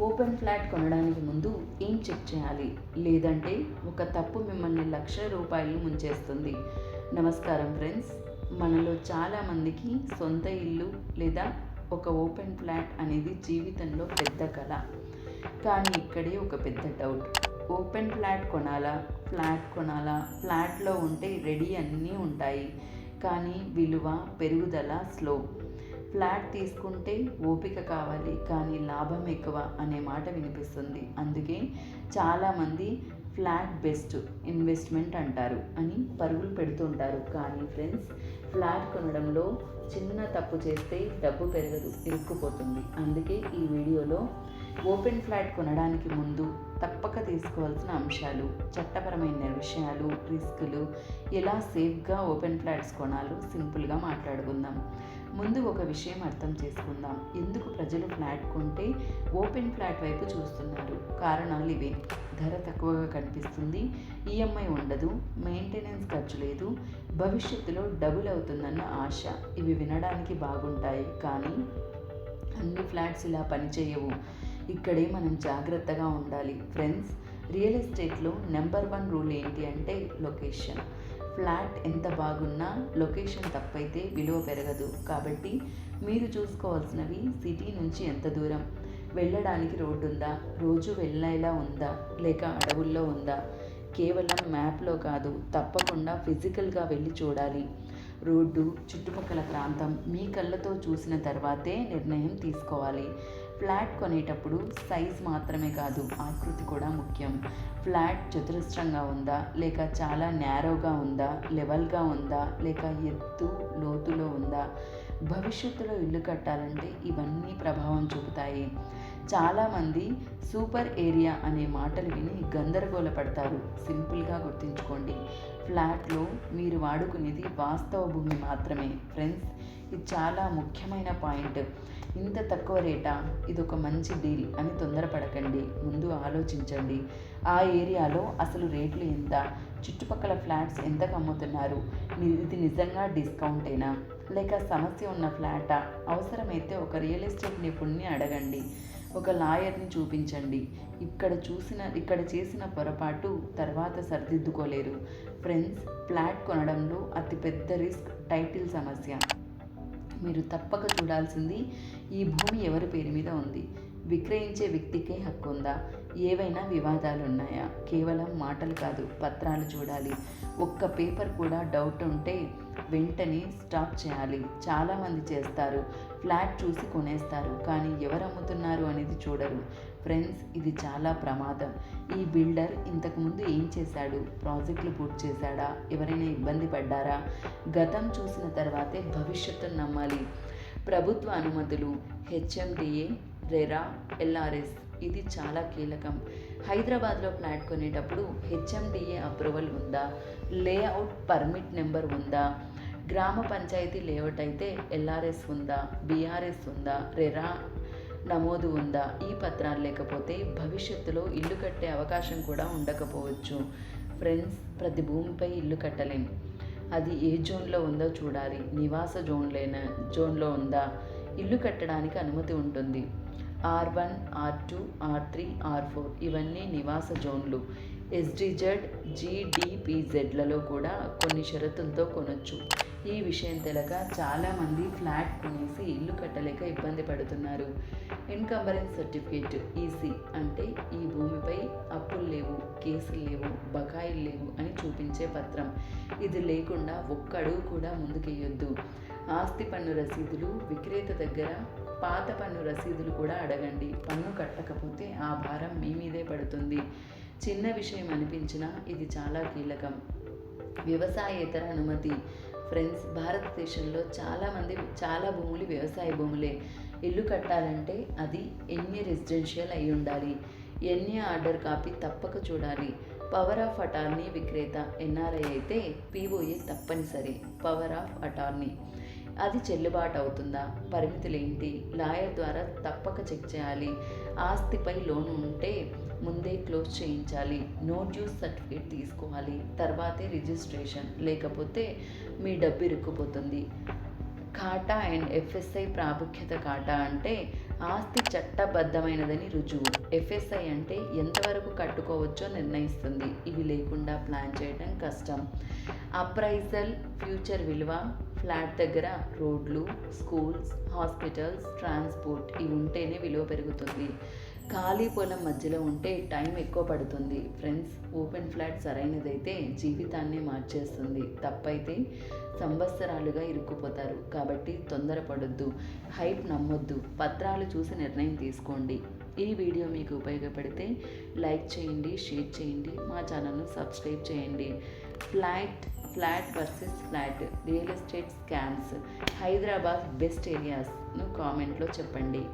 Open flat కొనడానికి ముందు ఏం చెక్ చేయాలి? లేదంటే ఒక తప్పు మిమ్మల్ని లక్ష రూపాయలు ముంచేస్తుంది. నమస్కారం ఫ్రెండ్స్. మనలో చాలామందికి సొంత ఇల్లు లేదా ఒక ఓపెన్ ఫ్లాట్ అనేది జీవితంలో పెద్ద కళ. కానీ ఇక్కడే ఒక పెద్ద డౌట్. ఓపెన్ ఫ్లాట్ కొనాలా? ఫ్లాట్ కొనాలా? ఫ్లాట్లో ఉంటే రెడీ అన్నీ ఉంటాయి. కానీ విలువ పెరుగుదల స్లో. ఫ్లాట్ తీసుకుంటే ఓపిక కావాలి కానీ లాభం ఎక్కువ అనే మాట వినిపిస్తుంది. అందుకే చాలామంది ఫ్లాట్ బెస్ట్ ఇన్వెస్ట్మెంట్ అంటారు అని పరుగులు పెడుతుంటారు. కానీ ఫ్రెండ్స్ ఫ్లాట్ కొనడంలో చిన్న తప్పు చేస్తే డబ్బు పెరగదు ఇరుక్కుపోతుంది. అందుకే ఈ వీడియోలో ఓపెన్ ఫ్లాట్ కొనడానికి ముందు తప్పక తీసుకోవాల్సిన అంశాలు చట్టపరమైన విషయాలు రిస్కులు ఎలా సేఫ్గా ఓపెన్ ఫ్లాట్స్ కొనాలో సింపుల్గా మాట్లాడుకుందాం. ముందు ఒక విషయం అర్థం చేసుకుందాం. ఎందుకు ప్రజలు ఫ్లాట్ కొంటే ఓపెన్ ఫ్లాట్ వైపు చూస్తున్నారు? కారణాలు ఇవే. ధర తక్కువగా కనిపిస్తుంది ఈఎంఐ ఉండదు మెయింటెనెన్స్ ఖర్చు లేదు భవిష్యత్తులో డబుల్ అవుతుందన్న ఆశ. ఇవి వినడానికి బాగుంటాయి కానీ అన్ని ఫ్లాట్స్ ఇలా పనిచేయవు. ఇక్కడే మనం జాగ్రత్తగా ఉండాలి. ఫ్రెండ్స్ రియల్ ఎస్టేట్లో నెంబర్ వన్ రూల్ ఏంటి అంటే లొకేషన్. ఫ్లాట్ ఎంత బాగున్నా లొకేషన్ తప్పైతే విలువ పెరగదు. కాబట్టి మీరు చూసుకోవాల్సినవి సిటీ నుంచి ఎంత దూరం? వెళ్ళడానికి రోడ్డు ఉందా రోజు వెళ్ళేలా ఉందా? లేక అడవుల్లో ఉందా? కేవలం మ్యాప్లో కాదు తప్పకుండా ఫిజికల్గా వెళ్ళి చూడాలి. రోడ్డు చుట్టుపక్కల ప్రాంతం మీ కళ్ళతో చూసిన తర్వాతే నిర్ణయం తీసుకోవాలి. ఫ్లాట్ కొనేటప్పుడు సైజ్ మాత్రమే కాదు ఆకృతి కూడా ముఖ్యం. ఫ్లాట్ చతురస్రంగా ఉందా లేక చాలా నేరోగా ఉందా లెవెల్గా ఉందా లేక ఎత్తు లోతులో ఉందా? భవిష్యత్తులో ఇల్లు కట్టాలంటే ఇవన్నీ ప్రభావం చూపుతాయి. చాలామంది సూపర్ ఏరియా అనే మాటలు విని గందరగోళ పడతారు. సింపుల్గా గుర్తుంచుకోండి. ఫ్లాట్లో మీరు వాడుకునేది వాస్తవ భూమి మాత్రమే. ఫ్రెండ్స్ ఇది చాలా ముఖ్యమైన పాయింట్. ఇంత తక్కువ రేటా? ఇది ఒక మంచి డీల్ అని తొందరపడకండి. ముందు ఆలోచించండి. ఆ ఏరియాలో అసలు రేట్లు ఎంత? చుట్టుపక్కల ఫ్లాట్స్ ఎంతకు అమ్ముతున్నారు? ఇది నిజంగా డిస్కౌంటేనా? లేక సమస్య ఉన్న ఫ్లాటా? అవసరమైతే ఒక రియల్ ఎస్టేట్ నిపుణుని అడగండి. ఒక లాయర్ని చూపించండి. ఇక్కడ చూసిన ఇక్కడ చేసిన పొరపాటు తర్వాత సరిదిద్దుకోలేరు. ఫ్రెండ్స్ ఫ్లాట్ కొనడంలో అతిపెద్ద రిస్క్ టైటిల్ సమస్య. మీరు తప్పక చూడాల్సింది ఈ భూమి ఎవరి పేరు మీద ఉంది? విక్రయించే వ్యక్తికే హక్కు ఉందా? ఏవైనా వివాదాలు ఉన్నాయా కేవలం మాటలు కాదు పత్రాలు చూడాలి. ఒక్క పేపర్ కూడా డౌట్ ఉంటే వెంటనే స్టాప్ చేయాలి. చాలామంది చేస్తారు. ఫ్లాట్ చూసి కొనేస్తారు. కానీ ఎవరు అమ్ముతున్నారు అనేది చూడరు. ఫ్రెండ్స్ ఇది చాలా ప్రమాదం. ఈ బిల్డర్ ఇంతకుముందు ఏం చేశాడు? ప్రాజెక్టులు పూర్తి చేశాడా? ఎవరైనా ఇబ్బంది పడ్డారా? గతం చూసిన తర్వాతే భవిష్యత్తును నమ్మాలి. ప్రభుత్వ అనుమతులు హెచ్ఎండిఏ రెరా ఎల్ఆర్ఎస్ ఇది చాలా కీలకం. హైదరాబాద్లో ఫ్లాట్ కొనేటప్పుడు హెచ్ఎండిఏ అప్రూవల్ ఉందా? లేఅవుట్ పర్మిట్ నెంబర్ ఉందా? గ్రామ పంచాయతీ లేఅవుట్ అయితే ఎల్ఆర్ఎస్ ఉందా? బీఆర్ఎస్ ఉందా? రెరా నమోదు ఉందా? ఈ పత్రాలు లేకపోతే భవిష్యత్తులో ఇల్లు కట్టే అవకాశం కూడా ఉండకపోవచ్చు. ఫ్రెండ్స్ ప్రతి భూమిపై ఇల్లు కట్టలేం. అది ఏ జోన్లో ఉందో చూడాలి. నివాస జోన్లేనా? జోన్లో ఉందా? ఇల్లు కట్టడానికి అనుమతి ఉంటుంది. R one R two R three R four ఇవన్నీ నివాస జోన్లు. ఎస్డిజెడ్ జీడిపిజెడ్లలో కూడా కొన్ని షరతులతో కొనొచ్చు. ఈ విషయం తెలక చాలామంది ఫ్లాట్ కొనేసి ఇల్లు కట్టలేక ఇబ్బంది పడుతున్నారు. ఇన్కంబరెన్స్ సర్టిఫికేట్ ఈసీ అంటే ఈ భూమిపై అప్పులు లేవు కేసులు లేవు బకాయిలు లేవు అని చూపించే పత్రం. ఇది లేకుండా ఒక్క అడుగు కూడా ముందుకేయొద్దు. ఆస్తి పన్ను రసీదులు విక్రేత దగ్గర పాత పన్ను రసీదులు కూడా అడగండి. పన్ను కట్టకపోతే ఆ భారం మీ మీదే పడుతుంది. చిన్న విషయం అనిపించినా ఇది చాలా కీలకం. వ్యవసాయేతర అనుమతి. ఫ్రెండ్స్ భారతదేశంలో చాలామంది చాలా భూములు వ్యవసాయ భూములే. ఇల్లు కట్టాలంటే అది ఎన్ని రెసిడెన్షియల్ అయి ఉండాలి? ఎన్ని ఆర్డర్ కాపీ తప్పక చూడాలి? పవర్ ఆఫ్ అటార్నీ విక్రేత ఎన్ఆర్ఐ అయితే పీఓఏ తప్పనిసరి. Power of attorney. అది చెల్లుబాటు అవుతుందా? పరిమితులు ఏంటి లాయర్ ద్వారా తప్పక చెక్ చేయాలి. ఆస్తిపై లోన్ ఉంటే ముందే క్లోజ్ చేయించాలి. నో డ్యూస్ సర్టిఫికేట్ తీసుకోవాలి. తర్వాతే రిజిస్ట్రేషన్. లేకపోతే మీ డబ్బు ఇరుక్కుపోతుంది. కాటా అండ్ ఎఫ్ఎస్ఐ ప్రాముఖ్యత కాటా అంటే ఆస్తి చట్టబద్ధమైనదని రుజువు. ఎఫ్ఎస్ఐ అంటే ఎంతవరకు కట్టుకోవచ్చో నిర్ణయిస్తుంది. ఇవి లేకుండా ప్లాన్ చేయడం కష్టం. అప్రైజల్ ఫ్యూచర్ విలువ ఫ్లాట్ దగ్గర రోడ్లు స్కూల్స్ హాస్పిటల్స్ ట్రాన్స్పోర్ట్ ఇవి ఉంటేనే విలువ పెరుగుతుంది. ఖాళీ పొలం మధ్యలో ఉంటే టైం ఎక్కువ పడుతుంది. ఫ్రెండ్స్ ఓపెన్ ఫ్లాట్ సరైనదైతే జీవితాన్ని మార్చేస్తుంది. తప్పైతే సంవత్సరాలుగా ఇరుక్కుపోతారు. కాబట్టి తొందరపడొద్దు. హైప్ నమ్మొద్దు. పత్రాలు చూసి నిర్ణయం తీసుకోండి. ఈ వీడియో మీకు ఉపయోగపడితే లైక్ చేయండి షేర్ చేయండి మా ఛానల్ను సబ్స్క్రైబ్ చేయండి. Flat flat versus flat real estate scams Hyderabad best ఏరియాస్ను కామెంట్లో చెప్పండి.